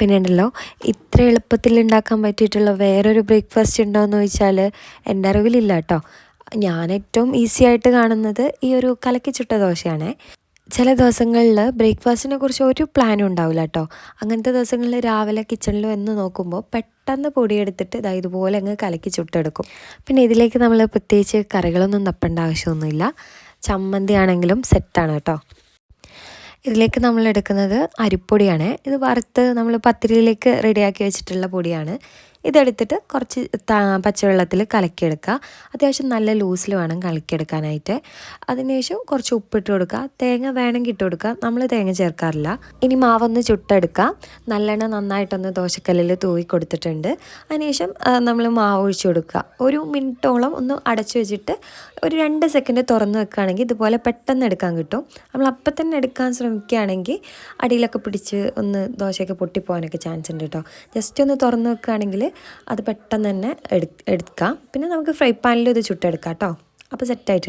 പിന്നെ ഉണ്ടല്ലോ ഇത്ര എളുപ്പത്തിൽ ഉണ്ടാക്കാൻ പറ്റിയിട്ടുള്ള വേറൊരു ബ്രേക്ക്ഫാസ്റ്റ് ഉണ്ടോ എന്ന് ചോദിച്ചാൽ എന്റെ അറിവിലില്ല കേട്ടോ ഞാൻ ഏറ്റവും ഈസി ആയിട്ട് കാണുന്നത് ഈ ഒരു കലക്കി ചുട്ട ദോശയാണേ. ചില ദിവസങ്ങളിൽ ബ്രേക്ക്ഫാസ്റ്റിനെ കുറിച്ച് ഒരു പ്ലാനും ഉണ്ടാവില്ല കേട്ടോ അങ്ങനത്തെ ദിവസങ്ങളിൽ രാവിലെ കിച്ചണിലും എന്ന് നോക്കുമ്പോൾ പെട്ടെന്ന് പൊടിയെടുത്തിട്ട് ഇതാ ഇതുപോലെ അങ്ങ് കലക്കി ചുട്ടെടുക്കും. പിന്നെ ഇതിലേക്ക് നമ്മൾ പ്രത്യേകിച്ച് കറികളൊന്നും തപ്പേണ്ട ആവശ്യമൊന്നുമില്ല. ചമ്മന്തി ആണെങ്കിലും സെറ്റാണ് കേട്ടോ ഇതിലേക്ക് നമ്മൾ എടുക്കുന്നത് അരിപ്പൊടിയാണ്. ഇത് വറുത്ത് നമ്മൾ പത്തിരിയിലേക്ക് റെഡിയാക്കി വെച്ചിട്ടുള്ള പൊടിയാണ്. ഇതെടുത്തിട്ട് കുറച്ച് പച്ചവെള്ളത്തിൽ കലക്കിയെടുക്കുക. അത്യാവശ്യം നല്ല ലൂസിൽ വേണം കലക്കിയെടുക്കാനായിട്ട്. അതിനുശേഷം കുറച്ച് ഉപ്പിട്ട് കൊടുക്കുക. തേങ്ങ വേണമെങ്കിൽ ഇട്ട് കൊടുക്കുക. നമ്മൾ തേങ്ങ ചേർക്കാറില്ല. ഇനി മാവൊന്ന് ചുട്ടെടുക്കുക. നല്ലെണ്ണ നന്നായിട്ടൊന്ന് ദോശക്കല്ലിൽ തൂവി കൊടുത്തിട്ടുണ്ട്. അതിനുശേഷം നമ്മൾ മാവ് ഒഴിച്ചു കൊടുക്കുക. ഒരു മിനിറ്റോളം ഒന്ന് അടച്ചു വെച്ചിട്ട് ഒരു രണ്ട് സെക്കൻഡ് തുറന്ന് വെക്കുകയാണെങ്കിൽ ഇതുപോലെ പെട്ടെന്ന് എടുക്കാൻ കിട്ടും. നമ്മൾ അപ്പം തന്നെ എടുക്കാൻ ശ്രമിക്കുകയാണെങ്കിൽ അടിയിലൊക്കെ പിടിച്ച് ഒന്ന് ദോശയൊക്കെ പൊട്ടിപ്പോകാനൊക്കെ ചാൻസ് ഉണ്ട് കേട്ടോ. ജസ്റ്റ് ഒന്ന് തുറന്ന് വെക്കുകയാണെങ്കിൽ അത് പെട്ടെന്ന് തന്നെ എടുക്കാം. പിന്നെ നമുക്ക് ഫ്രൈ പാനിൽ ഇത് ചുട്ടെടുക്കാം കേട്ടോ. അപ്പോൾ സെറ്റായിട്ടുണ്ട്